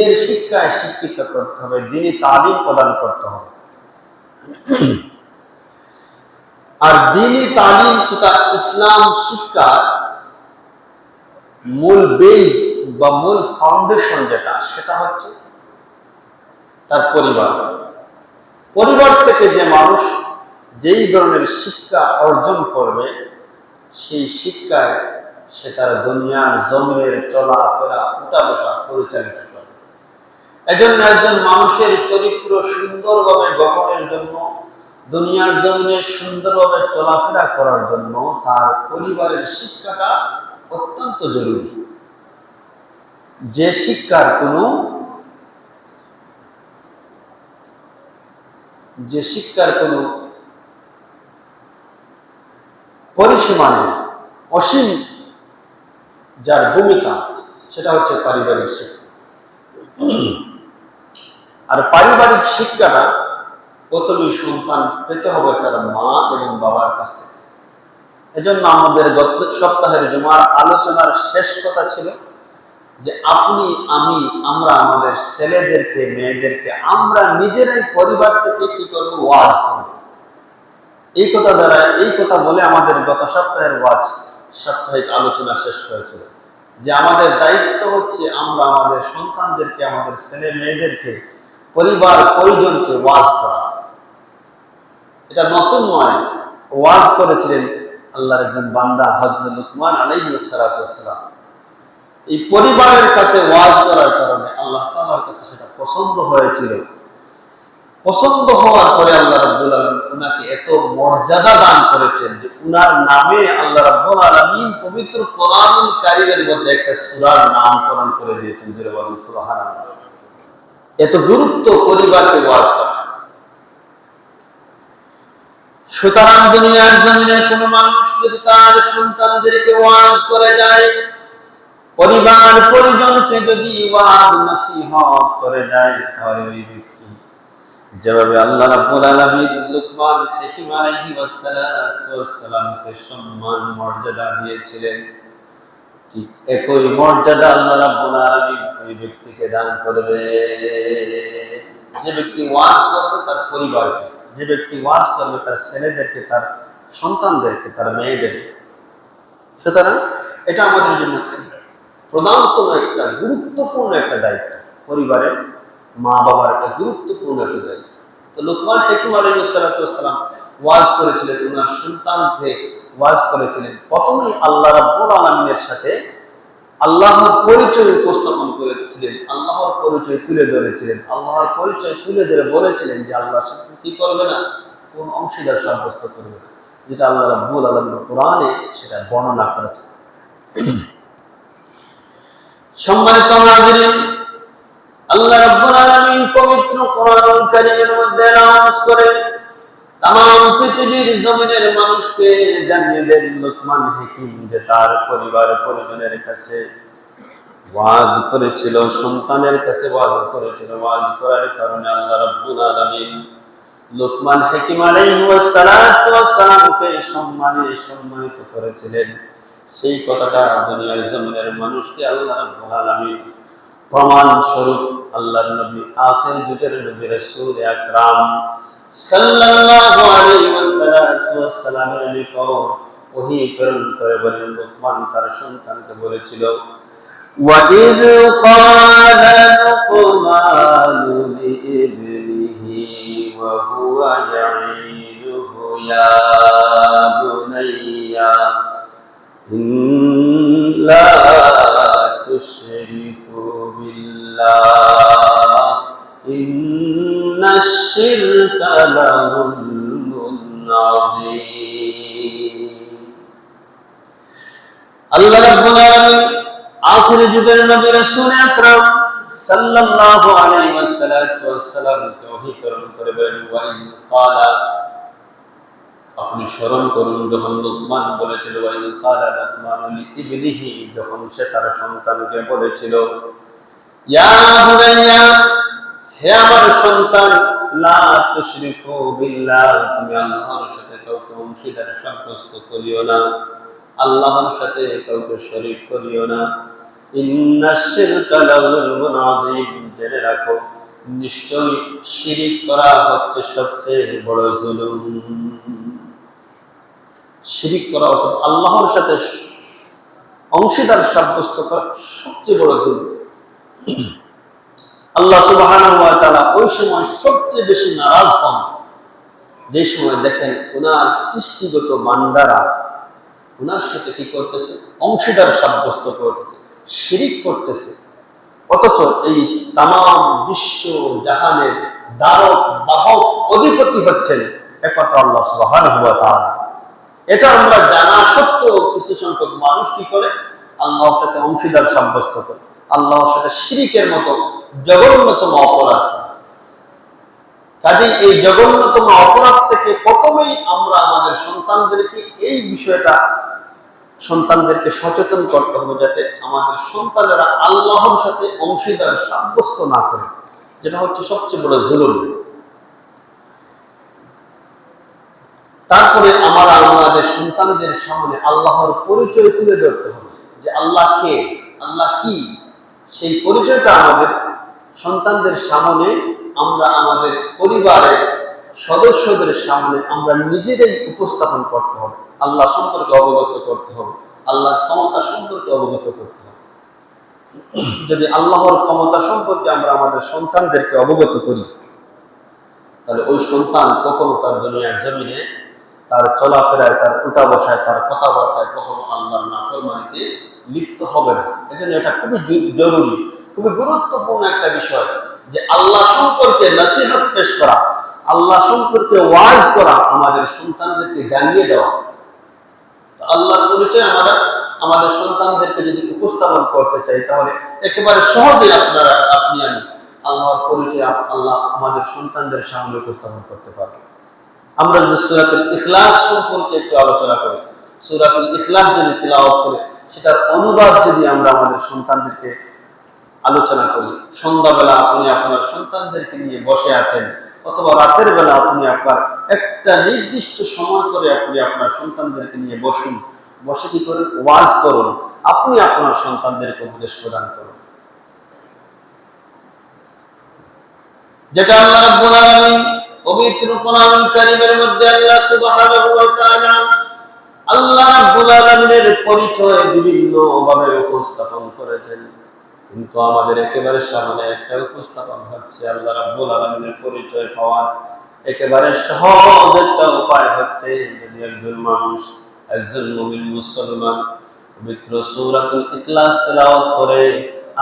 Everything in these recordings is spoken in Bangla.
এর শিক্ষায় শিক্ষিত করতে হবে দিনই তালিম প্রদান করতে হবে। আর দিনই তালিম তথা ইসলাম শিক্ষা মূল বেজ বা মূল ফাউন্ডেশন যেটা, সেটা হচ্ছে তার পরিবার। পরিবার থেকে যে মানুষ যেই ধরনের শিক্ষা অর্জন করবে, সেই শিক্ষায় সে তার দুনিয়ার জমিনের চলাফেরা উঠা বসা পরিচালিত এজন্য একজন মানুষের চরিত্র সুন্দরভাবে গঠনের জন্য, দুনিয়ার জমিনে সুন্দরভাবে চলাফেরা করার জন্য তার পরিবারের শিক্ষাটা অত্যন্ত জরুরি। যে শিক্ষার কোনো, যে শিক্ষার কোনো পরিসীমা নেই, অসীম যার ভূমিকা, সেটা হচ্ছে পারিবারিক শিক্ষা। আর পারিবারিক শিক্ষাটা প্রথমে সন্তান পেতে হবে তার মা এবং বাবার কাছ থেকে। এজন্য আমাদের গত সপ্তাহের জমার আলোচনার শেষ কথা ছিল যে আপনি, আমি, আমরা আমাদের ছেলেদেরকে, মেয়েদেরকে, আমরা নিজেরাই পরিবার থেকে কি করব? ওয়াজ করব। এই কথা দ্বারা, এই কথা বলে আমাদের গত সপ্তাহের ওয়াজ, সাপ্তাহিক আলোচনা শেষ হয়েছিল। যে আমাদের দায়িত্ব হচ্ছে আমরা আমাদের সন্তানদেরকে, আমাদের ছেলে মেয়েদেরকে পরিবার পরিজনকে ওয়াজ করা। এটা নতুন নয়, ওয়াজ করেছিলেন আল্লাহর একজন বান্দা হজরত লুকমান আলাইসালাম এই পরিবারের কাছে ওয়াজ করার কারণে আল্লাহ তাআলার কাছে সেটা পছন্দ হয়েছিল। পছন্দ হওয়ার পরে আল্লাহ রাব্বুল আলামিন উনাকে এত মর্যাদা দান করেছেন যে উনার নামে আল্লাহ রাব্বুল আলামিন পবিত্র কোরআনুল কারীমের মধ্যে একটা সূরার নামকরণ করে দিয়েছেন। যেটা বলেন, সুবহানাল্লাহ। এত গুরুত্ব পরিবারকে ওয়াজ করা। সুতরাং দুনিয়ার কোন মানুষ যদি তার সন্তানদেরকে ওয়াজ করে যায়, পরিবার পরিজনকে যদি ওয়াজ নসিহত করে যায়, তাহলে ওই ব্যক্তি যেভাবে আল্লাহ রাব্বুল আলামিন লুকমান হাকিম আলাইহি সম্মান, মর্যাদা দিয়েছিলেন একই মর্যাদা আল্লাহ রাব্বুল আলামিন ওই ব্যক্তিকে দান করবে। যে ব্যক্তি ওয়াজ করবে তার পরিবারকে, যে ব্যক্তি ওয়াজ করবে তার ছেলেদেরকে, তার সন্তানদেরকে, তার মেয়েদেরকে। সুতরাং এটা আমাদের জন্য প্রধানতম একটা গুরুত্বপূর্ণ একটা দায়িত্ব। পরিবারের মা বাবার একটা গুরুত্বপূর্ণ একটা দায়িত্ব। তো লোকমান হেকিম আলাইসালাম ওয়াজ করেছিলেন ওনার সন্তানকে ওয়াজ করেছিলেন। প্রথমেই আল্লাহ রাব্বুল আলমিনের সাথে আল্লাহর পরিচয় উপস্থাপন করেছিলেন। আল্লাহর পরিচয় তুলে ধরেছিলেন। আল্লাহর পরিচয় তুলে ধরে বলেছিলেন যে আল্লাহর সাথে কি করবে না? কোন অংশীদার সাব্যস্ত করবে না। যেটা আল্লাহ রাব্বুল আলমিন কোরআনে সেটা বর্ণনা করেছে। সম্মানিত হাজিরিন, আল্লাহ রাব্বুল আলামিন পবিত্র কোরআন কারীমের মধ্যে নামাজ করে তাম পৃথিবীর জমিনের মানুষকে জানিয়ে লোকমান যে তার পরিবার পরিজনের কাছে ওয়াজ করেছিল, সন্তানের কাছে ওয়াজ করেছিল। ওয়াজ করার কারণে আল্লাহ রাব্বুল আলামিন লোকমান হাকিম আলাইহি ওয়াসসালাতু ওয়াসসালামকে সম্মানে সম্মানিত করেছিলেন। সেই কথাটা দুনিয়ার জমিনের মানুষকে আল্লাহ রাব্বুল আলামিন প্রমাণ স্বরূপ আল্লাহর নবী আখের যুগের নবী রাসূল আকরাম সাল্লাল্লাহু আলাইহি ওয়াসাল্লামের নিকট ওহী প্রেরণ করে বলেন লোকমান তার সন্তানকে বলেছিল وَإِذْ قَالَ لُقْمَانُ لِابْنِهِ وَهُوَ يَعِظُهُ يَا الشرك لظلم عظيم আল্লাহ রাব্বুল আলামিন আখির যুগের নবী রাসূল আকরাম সাল্লাল্লাহু আলাইহি ওয়াসাল্লাম ওহী প্রেরণ করে বলেন ওয়াইজ ক্বালা আপনি স্মরণ করুন যখন লোকমান বলেছিল ওয়াইল ক্বালা লুকমান লিইবনিহি যখন সে তার সন্তানকে বলেছিল ইয়া বুনাইয়া হে আমার সন্তান তুমি আল্লাহর সাথে কাউকে অংশীদার করিও না। আল্লাহর সাথে কাউকে করিও জেনে রাখো, নিশ্চয়ই শিরিক করা হচ্ছে সবচেয়ে বড় শিরিক করা আল্লাহর সাথে অংশীদার সাব্যস্ত করা সবচেয়ে বড় জুলুম। আল্লাহ তাআলা ওই সময় সবচেয়ে বেশি নারাজ হন। যে সময় দেখেন ওনার সৃষ্টিগত ওনার সাথে কি করতেছে? অংশীদার সাব্যস্ত করতেছে, শিরিক করতেছে। অথচ এই তাম বিশ্ব জাহানের বাহক অধিপতি হচ্ছেন একমাত্র আল্লাহ এটা আমরা জানা সত্ত্বেও কিছু সংখ্যক মানুষ কি করে? আল্লাহর সাথে অংশীদার সাব্যস্ত করে। আল্লাহর সাথে শিরিকের মতো জঘন্যতম অপরাধ। কাজে এই জঘন্যতম অপরাধ থেকে প্রথমেই আমরা আমাদের সন্তানদেরকে এই বিষয়টা, সন্তানদেরকে সচেতন করতে হবে যাতে আমাদের সন্তানেরা আল্লাহর সাথে অংশীদার, সাব্যস্ত না করে, যেটা হচ্ছে সবচেয়ে বড় জরুরি তারপরে আমরা আমাদের সন্তানদের সামনে আল্লাহর পরিচয় তুলে ধরতে হবে যে আল্লাহ কে, আল্লাহ কি? সেই পরিচয়টা আমাদের সন্তানদের সামনে আমরা আমাদের পরিবারের সদস্যদের সামনে আমরা নিজেরাই উপস্থাপন করতে হবে। আল্লাহ সম্পর্কে অবগত করতে হবে। আল্লাহর ক্ষমতা সম্পর্কে অবগত করতে হবে। যদি আল্লাহর ক্ষমতা সম্পর্কে আমরা আমাদের সন্তানদেরকে অবগত করি, তাহলে ওই সন্তান কখনো তার দুনিয়ার জমিনে, তার চলাফেরায়, তার উঠা বসায় তার কথাবার্তায় কখনো আল্লাহর নাফরমানিতে লিপ্ত হবে না। এজন্য এটা খুবই জরুরি। খুবই গুরুত্বপূর্ণ একটা বিষয় যে আল্লাহ সম্পর্কে নসিহত পেশ করা, আল্লাহ সম্পর্কে ওয়াজ করা আমাদের সন্তানদেরকে জানিয়ে দেওয়া। তো আল্লাহর পরিচয় আমরা আমাদের সন্তানদেরকে যদি উপস্থাপন করতে চাই, তাহলে একেবারে সহজেই আপনারা, আপনি আমি আল্লাহর পরিচয় আল্লাহ আমাদের সন্তানদের সামনে উপস্থাপন করতে পারব। আমরা যদি সুরাতুল ইখলাস সম্পর্কে একটু আলোচনা করি, সুরাতুল ইখলাস যদি তিলাওয়াত করে, সেটার অনুবাদ যদি আমরা আমাদের সন্তানদেরকে আলোচনা করি। সন্ধ্যাবেলা আপনি আপনার সন্তানদেরকে নিয়ে বসে আছেন, অথবা রাতের বেলা আপনি আপনার একটা নির্দিষ্ট সময় করে আপনি আপনার সন্তানদেরকে নিয়ে বসুন। বসে কি করুন ওয়াজ করুন। আপনি আপনার সন্তানদেরকে উপদেশ প্রদান করুন। যেটা আল্লাহ রাব্বুল আলামিন পবিত্র কোরআন কারীমের মধ্যে আল্লাহ সুবহানাহু ওয়া তাআলা আল্লাহ রাব্বুল আলামিনের পরিচয় বিভিন্ন ভাবে উপস্থাপন করেছেন। কিন্তু আমাদের একেবারে সামনে একটা উপস্থাপন হচ্ছে আল্লাহ রাব্বুল আলামিনের পরিচয় পাওয়ার। একেবারে সহজ একটা উপায় হচ্ছে যদি একজন মানুষ, একজন মুমিন মুসলমান পবিত্র সূরাতুল ইখলাস তেলাওয়াত করে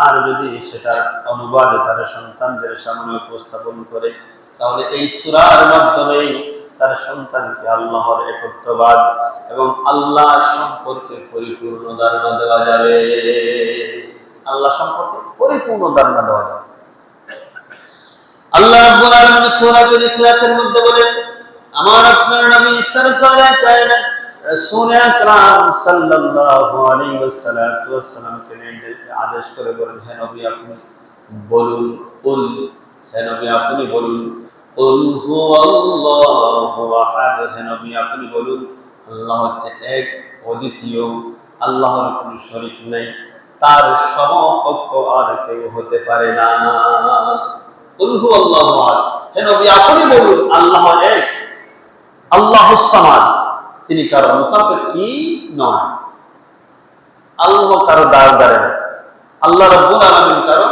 আর যদি সেটা অনুবাদে তার সন্তানদের সামনে উপস্থাপন করে, তাহলে এই সূরার মাধ্যমে তার সন্তানকে আল্লাহর একত্ববাদ এবং আল্লাহ সম্পর্কে পরিপূর্ণ ধারণা দেওয়া যাবে। আল্লাহ সম্পর্কে পরিপূর্ণ ধারণা দেওয়া যাবে আল্লাহ রাব্বুল আলামিন সূরাতুল ইখলাসের মধ্যে বলেন, আমার আপনার নবী সরকারে কায়নাত রাসূল আকরাম সাল্লাল্লাহু আলাইহি ওয়াসাল্লাতু ওয়াসাল্লামকে আদেশ করে বলেন, হে নবী, আপনি বলুন কুল হে নবী, আপনি বলুন কুল হুয়াল্লাহু আহাদ, হে নবী, আপনি বলুন আল্লাহ হচ্ছে এক অদ্বিতীয় আল্লাহর কোনো শরীক নাই। তার সমকক্ষ আর কেউ হতে পারে না। কুলহু আল্লাহ হে নবী, আপনি বলুন, আল্লাহ এক, আল্লাহ সামাদ। তিনি কারও মুখাপেক্ষি নয়? আল্লাহ কারও দ্বার দ্বারে না আল্লাহ রাব্বুল আলামিন কারও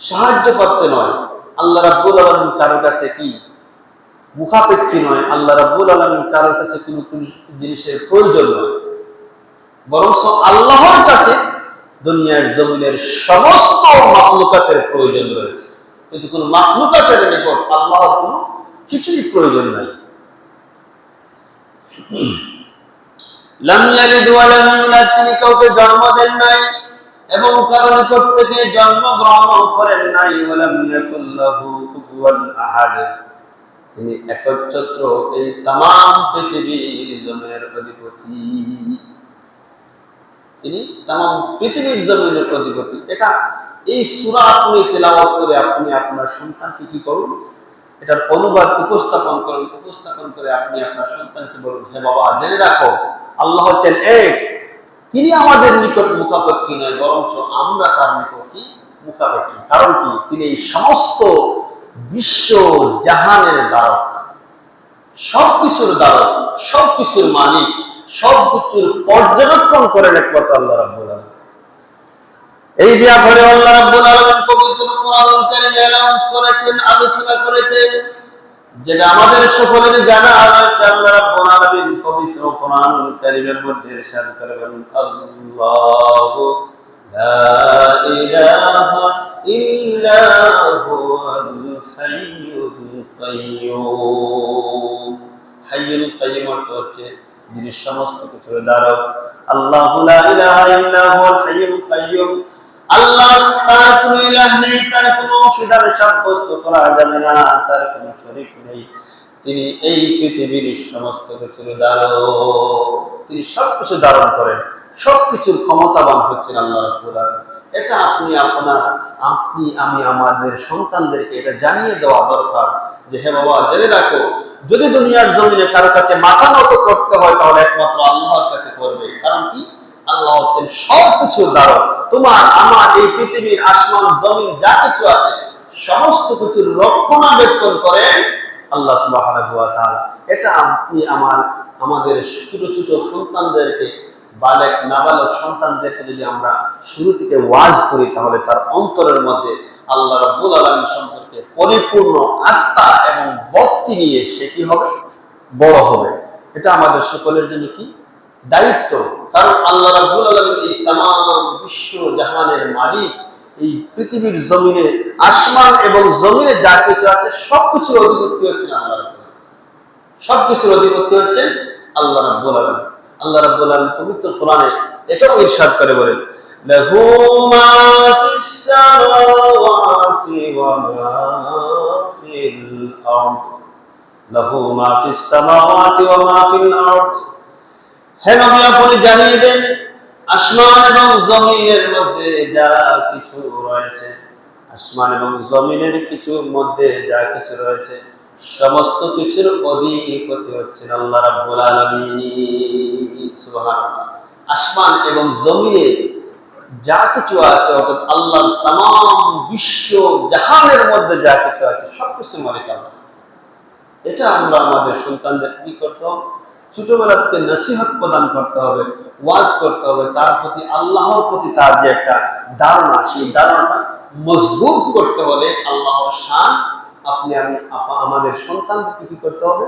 সাহায্য করতে নয়। আল্লাহ রাব্বুল আলামিন কারও কাছে কি মুখাপেক্ষী নয়? আল্লাহ রাব্বুল আলামিন কারও কাছে কোনো কোনো জিনিসের প্রয়োজন নয়। বরং আল্লাহর কাছে দুনিয়ার জমিনের সমস্ত মাকলুকাতের প্রয়োজন রয়েছে। কিন্তু কোন মাকলুকাতের নিকট আল্লাহর কোনো কিছুই প্রয়োজন নাই। কাউকে জন্ম দেন নাই এবং কারও নিকট থেকে জন্ম গ্রহণ করেন নাই। তিনি একচ্ছত্র এই তাম পৃথিবীর অধিপতি। তিনি তাম পৃথিবীর জমিনের অধিপতি। এটা এই সুরা আপনি তেলাওয়াত করে আপনি আপনার সন্তানকে কি করুন? এটার অনুবাদ উপস্থাপন করুন, উপস্থাপন করে আপনি আপনার সন্তানকে বলুন, হে বাবা, জেনে রাখো, আল্লাহ হচ্ছেন এক। তিনি আমাদের নিকট মুখাপেক্ষী নয়, বরঞ্চ আমরা তার নিকট কি? মুখাপেক্ষী কারণ কি? তিনি এই সমস্ত বিশ্ব জাহানের দ্বারক। সবকিছুর দ্বারক, সবকিছুর মালিক। সবকিছুর পর্যবেক্ষণ করেন একমাত্র আল্লাহ রাব্বুল আলামিন। এই ব্যাপারে আল্লাহ রাব্বুল আলামিন পবিত্র কোরআন কারীমে অ্যানাউন্স করেছেন, আলোচনা করেছেন, যেটা আমাদের সকলের জানা আছে, আল্লাহ রাব্বুল আলামিন পবিত্র কোরআন কারীমের মধ্যে ইরশাদ করেন আল্লাহু হচ্ছে যিনি সমস্ত কিছুর আল্লাহু তিনি এই পৃথিবীর সমস্ত কিছুর তিনি সবকিছু ধারণ করেন সবকিছুর ক্ষমতাবান হচ্ছেন আল্লাহ এটা আপনি আপনার, আপনি, আমি, আমাদের সন্তানদেরকে এটা জানিয়ে দেওয়া দরকার। যে হে বাবা, জেনে রাখো, যদি দুনিয়ার জমিনে কারও কাছে মাথা নত করতে হয়, তাহলে একমাত্র আল্লাহর কাছে করবে। কারণ কি? আল্লাহ হচ্ছেন সব কিছুর দ্বারা তোমার, আমার, এই পৃথিবীর আসমান, জমিন, যা কিছু আছে, সমস্ত কিছুর রক্ষণাবেক্ষণ করেন আল্লাহ তাআলা। এটা আপনি আমার, আমাদের ছোট ছোট সন্তানদেরকে, বালেক, নাবালক সন্তানদেরকে যদি আমরা শুরু থেকে ওয়াজ করি, তাহলে তার অন্তরের মধ্যে আল্লাহ রাব্বুল আলামিন সম্পর্কে পরিপূর্ণ আস্থা এবং ভক্তি নিয়ে সে কি হবে? বড় হবে। এটা আমাদের সকলের জন্য কি? দায়িত্ব। কারণ আল্লাহ রাব্বুল আলামিন এই তাম বিশ্ব জাহানের মালিক, এই পৃথিবীর জমিনে, আসমান এবং জমিনে যা কিছু আছে, সবকিছুর অধিপতি হচ্ছেন আল্লাহ। সবকিছুর অধিপতি হচ্ছেন আল্লাহ রাব্বুল আলামিন। আল্লাহ রাব্বুল আলামিন পবিত্র কোরআনে এটাও ইরশাদ করে বলেন ফিস সামাওয়াতি ওয়া মা ফিল আরদ লাহু মা ফিস সামাওয়াতি ওয়া মা ফিল আরদ হে আপনি জানিয়ে দেন, আসমান এবং জমিনের মধ্যে যা কিছু রয়েছে, আসমান এবং জমিনের কিছুর মধ্যে যা কিছু রয়েছে, সমস্ত কিছুর অধিপতি হচ্ছেন আল্লাহ রাব্বুল আলামিন। সুবহানাল্লাহ। আসমান এবং জমিনে যা কিছু আছে, অর্থাৎ আল্লাহর তাম বিশ্ব জাহানের মধ্যে যা কিছু আছে, সবকিছু মালিক আল্লাহ। এটা আমরা আমাদের সন্তানদের কি করতে হবে? ছোটবেলা থেকে নসিহত প্রদান করতে হবে, ওয়াজ করতে হবে, তার প্রতি আল্লাহর প্রতি তার যে একটা ধারণা, সেই ধারণাটা মজবুত করতে হলে আল্লাহর শান আপনি আমি আমাদের সন্তানদেরকে কি করতে হবে?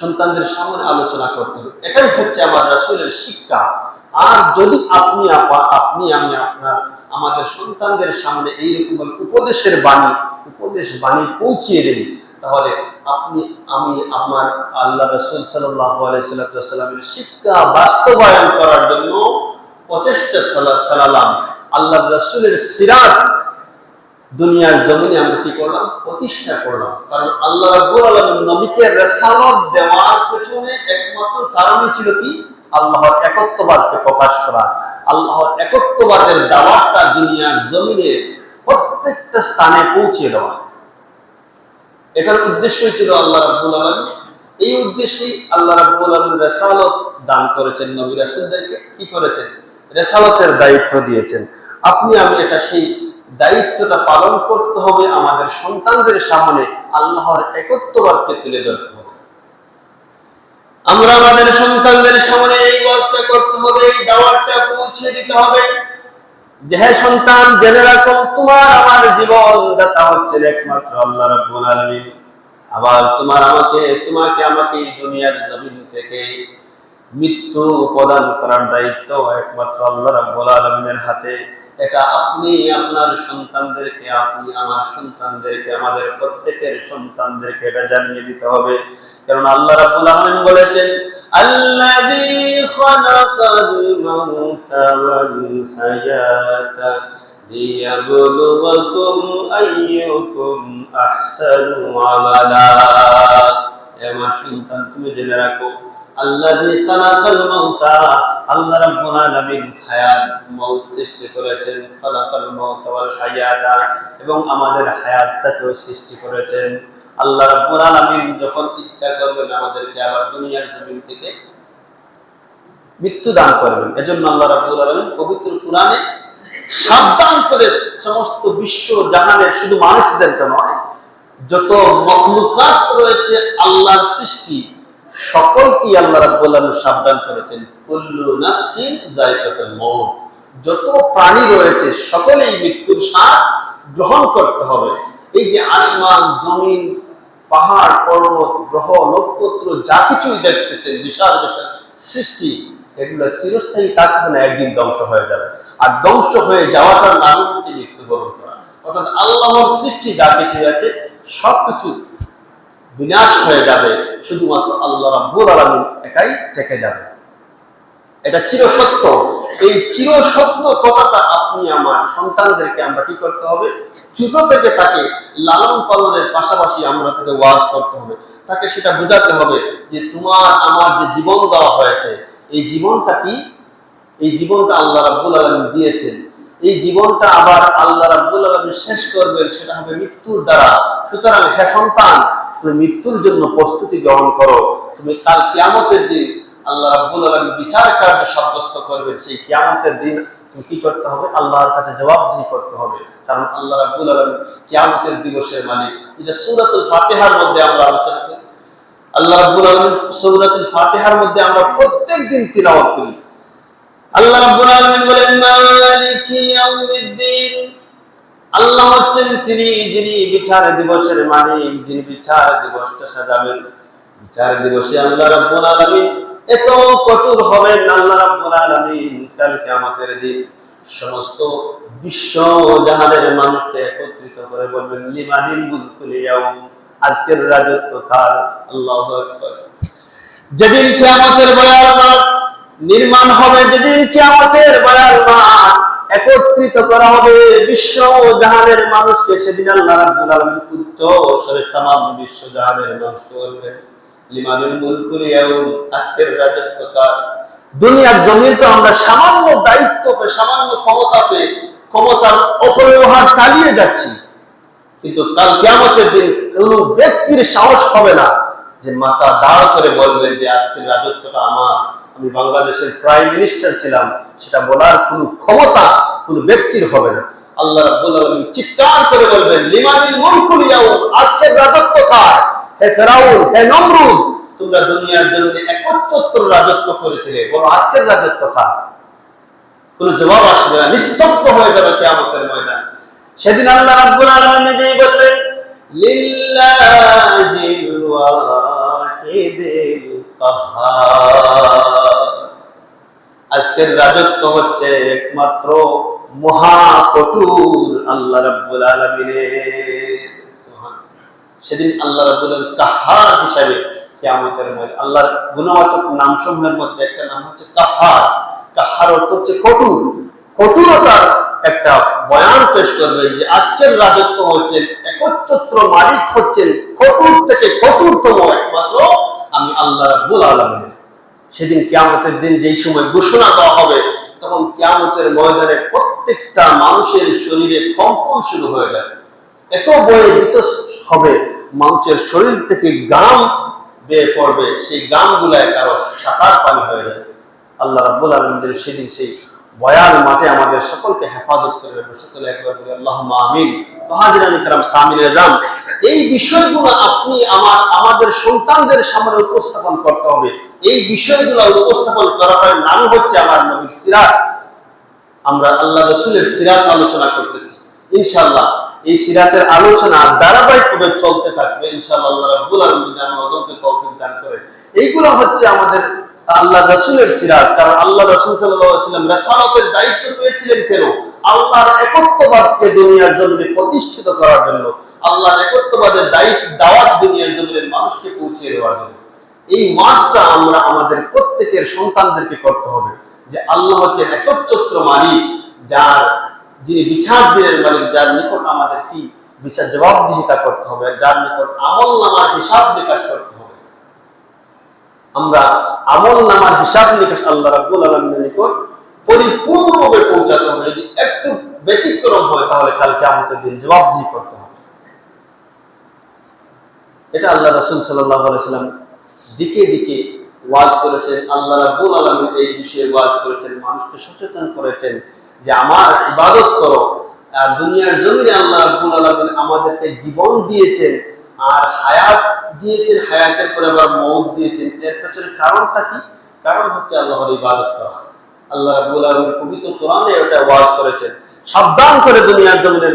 সন্তানদের সামনে আলোচনা করতে হবে। এটাই হচ্ছে আমার রাসূলের শিক্ষা। আর যদি আপনি আপা- আপনি আমি আপনার, আমাদের সন্তানদের সামনে এইরকম উপদেশের বাণী, উপদেশ বাণী পৌঁছিয়ে দেন তাহলে আপনি, আমি আমার আল্লাহ রসুল সাল্লামের শিক্ষা বাস্তবায়ন করার জন্য প্রচেষ্টা চালা- চালালাম। আল্লাহ রসুলের সিরাত দুনিয়ার জমিনে আমরা কি করলাম? প্রতিষ্ঠা করলাম। কারণ আল্লাহ নবীকে রেসালত দেওয়ার পেছনে একমাত্র কারণই ছিল কি? আল্লাহর একত্ববাদকে প্রকাশ করা, আল্লাহর একত্ববাদের দাওয়াতটা দুনিয়ার জমিনে প্রত্যেকটা স্থানে পৌঁছে দেওয়া। এটার উদ্দেশ্যই ছিল আল্লাহ রাব্বুল আলামিন। এই উদ্দেশ্যেই আল্লাহ রাব্বুল আলামিন রেসালত দান করেছেন নবী রাসূলদেরকে। কি করেছেন? রেসালতের দায়িত্ব দিয়েছেন। আপনি, আমি, এটা সেই দায়িত্বটা পালন করতে হবে আমাদের সন্তানদের সামনে। আল্লাহর একত্ববাদকে তুলে ধরতে হবে। আমরা আমাদের সন্তানদের সামনে এই ওয়াজটা করতে হবে, এই দাওয়াতটা পৌঁছে দিতে হবে। যে হ্যাঁ সন্তান, জেনে রাখো, তোমার আমার জীবন দাতা হচ্ছে একমাত্র আল্লাহ রাব্বুল আলামিন। আবার তোমার আমাকে, তোমাকে আমাকে এই দুনিয়ার জমিন থেকে মৃত্যু প্রদান করার দায়িত্ব একমাত্র আল্লাহ রাব্বুল আলামিনের হাতে। এটা আপনি আপনার সন্তানদেরকে, আপনি আমার সন্তানদেরকে, আমাদের প্রত্যেকের সন্তানদেরকে এটা জানিয়ে দিতে হবে। কারণ আল্লাহ রাব্বুল আলামিন বলেছেন, আল্লাযী খালাকাল মাউতা ওয়াল হায়াতা আইয়ুকুম আহসানু আমালা। আমার সন্তান, তুমি জেনে রাখো, আল্লাযী খালাকাল মাউতা মৃত্যু দান করবেন। এজন্য আল্লাহ রাব্বুল আলামিন পবিত্র কোরআনে সাবধান করে সমস্ত বিশ্ব জাহানের শুধু মানুষদেরকে নয়, যত মখলুকাত রয়েছে আল্লাহর সৃষ্টি সকলকেই আল্লাহ রাব্বুল আলামিন সাবধান করেছেন। কুল্লু নাফসিন যায়কাতুল মউত। যত প্রাণী রয়েছে, সকলেই মৃত্যুর স্বাদ গ্রহণ করতে হবে। এই যে আসমান, জমিন, পাহাড়, পর্বত, গ্রহ, নক্ষত্র, যা কিছুই দেখতেছেন, বিশাল বিশাল সৃষ্টি, এগুলো চিরস্থায়ী থাকবে না, একদিন ধ্বংস হয়ে যাবে। আর ধ্বংস হয়ে যাওয়াটার নাম হচ্ছে মৃত্যুবরণ করা। অর্থাৎ আল্লাহর সৃষ্টি যা কিছু আছে, সবকিছু বিনাশ হয়ে যাবে, শুধুমাত্র আল্লাহ রাব্বুল আলামিন একাই থেকে যাবে। এটা চিরসত্য। এই চিরসত্য কথাটা আপনি আমার সন্তানদেরকে আমরা কি করতে হবে? ছোট থেকে তাকে লালন পালনের পাশাপাশি আমরা তাকে ওয়াজ করতে হবে। তাকে সেটা বোঝাতে হবে যে তোমার, আমার যে জীবন দেওয়া হয়েছে, এই জীবনটা কি? এই জীবনটা আল্লাহ রাব্বুল আলামিন দিয়েছেন। এই জীবনটা আবার আল্লাহ রাব্বুল আলামিন শেষ করবেন, সেটা হবে মৃত্যুর দ্বারা। সুতরাং হে সন্তান তুমি মৃত্যুর জন্য প্রস্তুতি গ্রহণ করো। তুমি কাল কিয়ামতের দিন আল্লাহ রাব্বুল আলামিন বিচার কার্য সাব্যস্ত করবেন। সেই কিয়ামতের দিন তুমি কি করতে হবে? আল্লাহর কাছে জবাবদিহি করতে হবে। কারণ আল্লাহ রাব্বুল আলামিন কিয়ামতের দিবসের মালিক। এটা সূরাতুল ফাতিহার মধ্যে আমরা আলোচনা করি। আল্লাহ রাব্বুল আলামিন সূরাতুল ফাতিহার মধ্যে আমরা প্রত্যেকদিন তিলাওয়াত করি। আল্লাহ রাব্বুল আলামিন বলেন, মালিকি ইয়াউমিদ্দিন আল্লাহ হচ্ছেন তিনি যিনি বিচার দিবসের মালিক যিনি বিচার দিবসটা সাজাবেন। বিচার দিবসে আল্লাহ রাব্বুল আলামিন এত কঠোর হবেন আল্লাহ রাব্বুল আলামিন কাল কিয়ামতের দিন সমস্ত বিশ্ব জাহানের মানুষকে একত্রিত করে বলবেন লিমানিল মুলকুল ইয়াউম? আজকের রাজত্ব তার আল্লাহু আকবার। যেদিন কিয়ামতের মাঠ নির্মাণ হবে, যেদিন কিয়ামতের বয়াল মাঠ একত্রিত করা হবে বিশ্ব জাহানের মানুষকে সেদিন আল্লাহ রাব্বুল আলামিন উচ্চ স্বরে तमाम বিশ্ব জাহানের মানুষকে বলবেন লিমানুল মুলকুল ইয়াউম আজকের রাজত্ব তার দুনিয়ার জমিন তো আমরা সামান্য দায়িত্ব পেয়ে সামান্য ক্ষমতা পেয়ে ক্ষমতার অপব্যবহার চালিয়ে যাচ্ছি কিন্তু কাল কিয়ামতের দিন কোন ব্যক্তির সাহস হবে না যে মাথা দাঁড় করে বলবেন যে আজকের রাজত্বটা আমার আমি বাংলাদেশের প্রাইম মিনিস্টার ছিলাম, সেটা বলার কোনো ক্ষমতা কোন ব্যক্তির হবে না। আল্লাহ রাব্বুল আলামিন চিৎকার করে বলবেন, লিমানিল মুলকুল ইয়াউম রাজত্ব কার? হে ফেরাউন, হে নমরুদ, তোমরা দুনিয়ার জন্য একচ্ছত্র রাজত্ব করেছিলে, বলো আজকের রাজত্ব কার? কোন জবাব আসবে না, নিস্তব্ধ হয়ে যাবে কিয়ামতের ময়দান। সেদিন আল্লাহ রাব্বুল আলামিন নিজেই বলবেন লিল্লাহিল আজকের রাজত্ব হচ্ছে একমাত্র মহাকটুর আল্লাহ রাব্বুল আলামিনের। সেদিন আল্লাহ রাব্বুল আলামিন কাহ্হার হিসাবে কিয়ামতের আল্লাহর নামসমূহের মধ্যে একটা নাম হচ্ছে কাহ্হার কাহ্হার অর্থ হচ্ছে কঠোর। কঠোরতার একটা বয়ান পেশ করবেন যে আজকের রাজত্ব হচ্ছেন একচ্ছত্র মালিক হচ্ছেন কঠোর থেকে কঠোরতম একমাত্র আমি আল্লাহ রাব্বুল আলামিনের। সেদিন কিয়ামতের দিন যেই সময় ঘোষণা দেওয়া হবে, তখন কিয়ামতের ময়দানে প্রত্যেকটা মানুষের শরীরে কম্পন শুরু হয়ে যাবে। এত বয়ে দিত হবে, মানুষের শরীর থেকে গাম বের পড়বে সেই গামগুলায় কারও সাঁতার পানি হয়ে যাবে। আল্লাহ রাব্বুল আলমদের সেদিন সেই বয়ান মাঠে আমাদের সকলকে হেফাজত করবে সকলে একবার বলি আল্লাহ আমিন। মহাজিরান ইকরাম সামিল এজাম এই বিষয়গুলো আপনি আমার, আমাদের সন্তানদের সামনে উপস্থাপন করতে হবে। এই বিষয়গুলো উপস্থাপন করার নাম হচ্ছে আমার নবীর সিরাত। আমরা আল্লাহ রসুলের সিরাত আলোচনা করতেছি। ইনশাআল্লাহ এই সিরাতের আলোচনা ধারাবাহিকভাবে চলতে থাকবে। ইনশাআল্লাহ আল্লাহ রাব্বুল আলামিন আমাদেরকে তৌফিক দান করে। এইগুলো হচ্ছে আমাদের আল্লাহ রসুলের সিরাত। কারণ আল্লাহ রসুল ওয়াসাল্লাম রাসালাতের দায়িত্ব পেয়েছিলেন কেন? আল্লাহর একত্ববাদকে দুনিয়ার জন্য প্রতিষ্ঠিত করার জন্য। আল্লাহর একত্ববাদের দায়িত্ব, দাওয়াত দুনিয়ার জন্য মানুষকে পৌঁছে দেওয়ার জন্য। এই মাসটা আমরা আমাদের প্রত্যেকের সন্তানদেরকে করতে হবে যে আল্লাহ হচ্ছেন একচ্ছত্র মালিক, যার যিনি বিচার দিনের মালিক, যার নিকট আমাদের কি বিচার জবাবদিহিতা করতে হবে, যার নিকট আমল নামার হিসাব নিকাশ করতে হবে। আমরা আমল নামার হিসাব নিকাশ আল্লাহ রাব্বুল আলামিনের নিকট পরিপূর্ণভাবে পৌঁছাতে হবে, যদি একটু ব্যতিক্রম হয় তাহলে কালকে আমাদের দিন জবাবদিহি করতে হবে। এটা আল্লাহ রাসূল সাল্লাহ আলাইহি সাল্লাম দিকে দিকে ওয়াজ করেছেন, আল্লাহ রাব্বুল আলামিন এই বিষয়ে ওয়াজ করেছেন, মানুষকে সচেতন করেছেন যে আমার ইবাদত করো, আর দুনিয়ার জমিনে আল্লাহ রাব্বুল আলামিন আমাদেরকে জীবন দিয়েছেন, আর হায়াত দিয়েছেন, হায়াতের পরে আবার মৌত দিয়েছেন। এর পেছনে কারণটা কি? কারণ হচ্ছে আল্লাহর ইবাদত করা। আল্লাহ রাব্বুল আলামিন পবিত্র কোরআনে এটা ওয়াজ করেছেন। সাবধান করে দুনিয়ার জমিনের